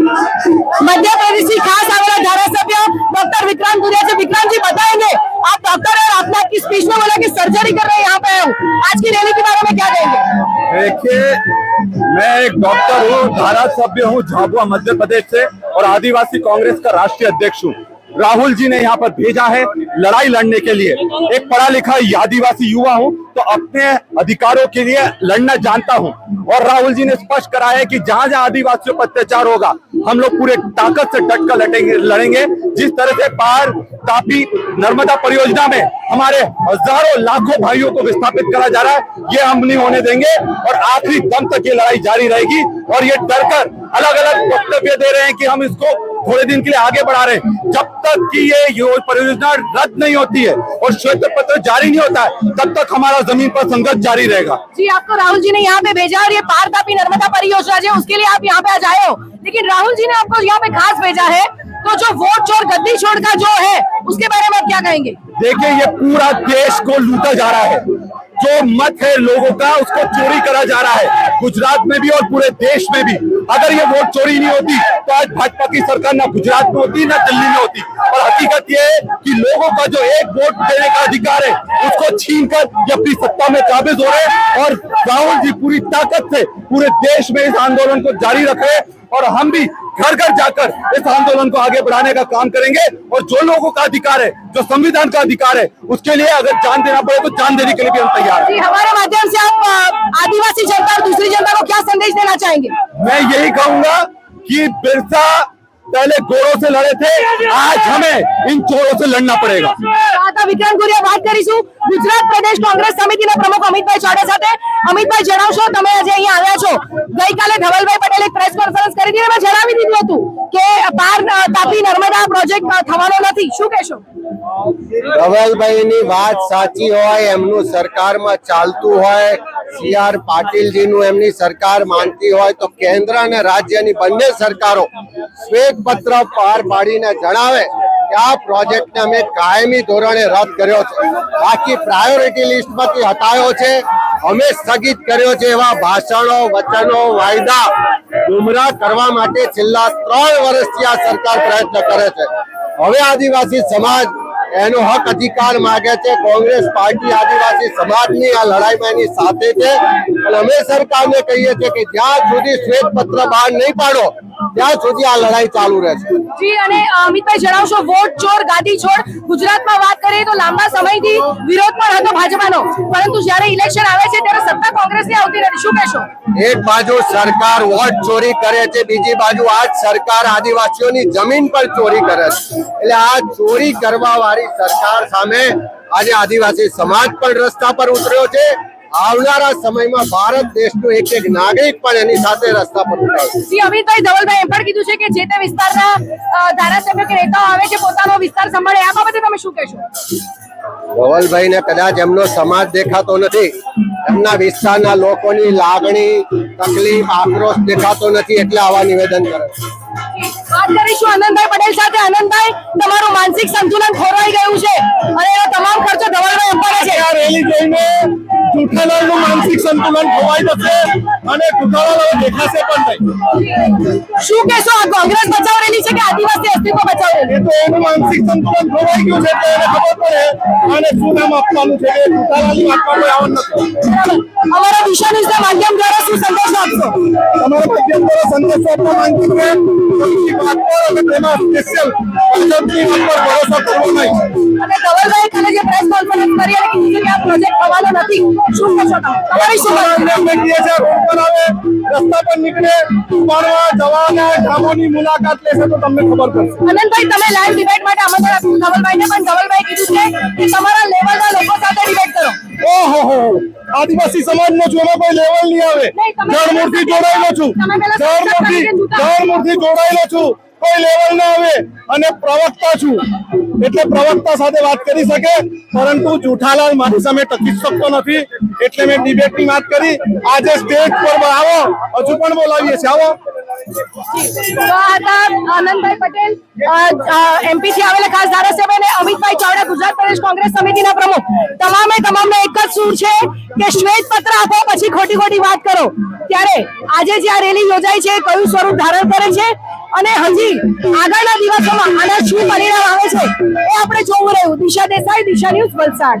मध्य प्रदेश की खास आवेला धारासभ्य डॉक्टर विक्रांत दुरिया से विक्रांत जी बताएँगे। आप डॉक्टर है आपने आपकी स्पीच में बोला कि सर्जरी कर रहे हैं, यहाँ पे आज की रैली के बारे में क्या कहेंगे? देखिए, मैं एक डॉक्टर हूँ धारा सभ्य हूँ, झाबुआ, मध्य प्रदेश से, और आदिवासी कांग्रेस का राष्ट्रीय अध्यक्ष हूँ। राहुल जी ने यहाँ पर भेजा है लड़ाई लड़ने के लिए। एक पढ़ा लिखा आदिवासी युवा हूँ तो अपने अधिकारों के लिए लड़ना जानता हूँ। और राहुल जी ने स्पष्ट कराया कि जहाँ जहाँ आदिवासियों पर अत्याचार होगा हम लोग पूरे ताकत से डट कर लड़ेंगे। जिस तरह से पार तापी नर्मदा परियोजना में हमारे हज़ारों लाखों भाइयों को विस्थापित करा जा रहा है, ये हम नहीं होने देंगे और आखिरी दम तक ये लड़ाई जारी रहेगी। और ये डरकर अलग अलग वक्तव्य दे रहे हैं कि हम इसको थोड़े दिन के लिए आगे बढ़ा रहे जब तक कि ये परियोजना रद्द नहीं होती है और श्वेत पत्र जारी नहीं होता है तब तक हमारा ज़मीन पर संघर्ष जारी रहेगा। जी आपको राहुल जी ने यहाँ पे भेजा और ये पार तापी नर्मदा परियोजना जो उसके लिए आप यहाँ पे आज आए हो। लेकिन राहुल जी ने आपको यहाँ पे खास भेजा है तो जो वोट चोर गद्दी छोड़ का जो है उसके बारे में आप क्या कहेंगे? देखिए ये पूरा देश को लूटा जा रहा है। जो मत है लोगों का उसको चोरी करा जा रहा है। गुजरात में भी और पूरे देश में भी। अगर ये वोट चोरी नहीं होती तो आज भाजपा की सरकार ना गुजरात में होती, ना दिल्ली में होती। और हकीकत ये है कि लोगों का जो एक वोट देने का अधिकार है, उसको छीन कर ये अपनी सत्ता में काबिज हो रहे और राहुल जी पूरी ताकत से पूरे देश में इस आंदोलन को जारी रख रहे और हम भी घर घर जाकर इस आंदोलन को आगे बढ़ाने का काम करेंगे। और जो लोगों का अधिकार है जो संविधान का अधिकार है उसके लिए अगर जान देना पड़े तो जान देने के लिए भी हम तैयार हैं। हमारे माध्यम से आप आदिवासी जनता और दूसरी जनता को क्या संदेश देना चाहेंगे? मैं यही कहूँगा की बिरसा पहले गोरों से लड़े थे आज हमें इन चोरों से लड़ना पड़ेगा હતા વિક્રાંત ગુરિયા વાત કરીશું ગુજરાત પ્રદેશ કોંગ્રેસ સમિતિના પ્રમુખ અમિતભાઈ ચાવડા સાથે અમિતભાઈ જણાવશો તમે આજે અહીંયા આવ્યા છો ગઈકાલે ધવલભાઈ પટેલે એક પ્રેસ કોન્ફરન્સ કરી હતી એમાં જણાવી દીધું હતું કે પાર અ, તાપી નર્મદા પ્રોજેક્ટ અ, થવાનો નથી શું કહેશો ધવલભાઈની વાત સાચી હોય એમનું સરકારમાં ચાલતું હોય સી આર પાટીલજીનું એમની સરકાર માનતી હોય તો કેન્દ્ર અને રાજ્યની બંને સરકારો શ્વેત પત્ર પાર પાડીને જણાવે કે આ પ્રોજેક્ટને અમે કાયમી ધોરણે રદ કર્યો છે. બાકી પ્રાયોરિટી લિસ્ટમાંથી હટાયો છે. અમે સ્થગિત કર્યો છે એવા ભાષણો, વચનો, વાયદા ગુમરાહ કરવા માટે છેલ્લા ત્રણ વર્ષથી આ સરકાર પ્રયત્ન કરે છે. હવે આદિવાસી સમાજ એનો હક અધિકાર માગે છે. કોંગ્રેસ પાર્ટી આદિવાસી સમાજની આ લડાઈમાં એની સાથે છે. અને અમે સરકારને કહીએ છીએ કે જ્યાં સુધી શ્વેત પત્ર બહાર નહીં પાડો ત્યાં સુધી આ લડાઈ ચાલુ રહેશે જી અને અમિતભાઈ જણાવશો વોટ ચોર ગાદી છોડ ગુજરાતમાં વાત કરીએ તો લાંબા સમયથી વિરોધ પણ હતો ભાજપાનો. પરંતુ જ્યારે ઇલેક્શન આવે છે ત્યારે સત્તા કોંગ્રેસની આવતી નથી. શું કહેશો? એક બાજુ સરકાર વોટ ચોરી કરે છે બીજી બાજુ આ સરકાર આદિવાસીઓની જમીન પર ચોરી કરે છે. એટલે આ ચોરી કરવા વાળી સરકાર સામે આજે આદિવાસી સમાજ પણ રસ્તા પર ઉતર્યો છે. આવનારા સમયમાં ભારત દેશનો એક એક નાગરિક પણ એની સાથે રસ્તા પર ઉતરશે. જી અમિતભાઈ ધવલભાઈ એમ પણ કીધું છે કે જે તે વિસ્તારના ધારાસભ્ય કે નેતાઓ આવે છે પોતાનો વિસ્તાર સંભાળે. આ બાબતે તમે શું કહેશો? ધવલભાઈ ને કદાચ એમનો સમાજ દેખાતો નથી. એમના વિસ્તારના લોકોની લાગણી તકલીફ આક્રોશ દેખાતો નથી એટલે આવા નિવેદન કરે વાત કરીશું આનંદભાઈ પટેલ સાથે. આનંદભાઈ તમારું માનસિક સંતુલન ખોરવાઈ ગયું છે અને એનો તમામ ખર્ચો ધવલભાઈ ઉપાડે છે. આ રેલી જોઈને જૂઠાલાલનું માનસિક સંતુલન ખોવાઈ જશે અને ગુઠાલાલ દેખાશે પણ નહીં. શું કહેશો? આ કોંગ્રેસ બચાવ રેલી છે કે આદિવાસી અસ્તિત્વ બચાવ એ તો એનું માનસિક સંતુલન ખોવાઈ ગયું છે એટલે એને ખબર પડે. અને શું નામ આપવાનું છે? એ જૂઠાલાલની વાતમાં આવવાનું નથી. અમારા દિશા ન્યૂઝના માધ્યમ દ્વારા શું સંદેશ આપશો? તમારા માધ્યમ દ્વારા સંદેશ આપવા માંગુ છું કે વાત પર અને તેમાં સ્પેશિયલ ભાજપની વાત પર ભરોસો કરવો નહીં. અને ધવલભાઈ કાલે જે પ્રેસ કોન્ફરન્સ કરી અને કીધું કે આ પ્રોજેક્ટ થવાનો નથી. શું કહેશો રસ્તા પર નીકળે ઉપાડવા જવાના ગામોની મુલાકાત લેશે તો તમને ખબર પડશે તમે લાઈવ ડિબેટ માટે આમંત્રણ આપ્યું ધવલભાઈને પણ ધવલભાઈ કીધું છે કે તમારા આદિવાસી સમાજ નો છું એમાં કોઈ લેવલ નહીં આવે. જળમૂળથી જોડાયેલો છું. જળમૂળથી જળમૂળથી જોડાયેલો છું. કોઈ લેવલ ના આવે. અને પ્રવક્તા છું. એટલે પ્રવક્તા સાથે વાત કરી શકે પરંતુ જુઠાલાલ મારી સામે ટકી શકતો નથી. એટલે મેં ડિબેટની વાત કરી. આજે સ્ટેજ પર આવો. હજુ પણ બોલાવીએ છીએ. આવો. તો આ આનંદભાઈ પટેલ એમપી થી આવેલા ખાસ ધારાસભ્ય અને અમિતભાઈ ચાવડા, ગુજરાત પ્રદેશ કોંગ્રેસ સમિતિના પ્રમુખ. તમામે તમામને એક જ સૂર છે કે શ્વેત પત્ર આપો, પછી ખોટી ખોટી વાત કરો. ત્યારે આજે જે આ રેલી યોજાઈ છે, કયું સ્વરૂપ ધારણ કરે છે, અને હજી આગળના દિવસોમાં આના શું પરિણામ આવે છે, એ આપણે જોવું રહ્યું. Disha Desai, Disha news, Valsad.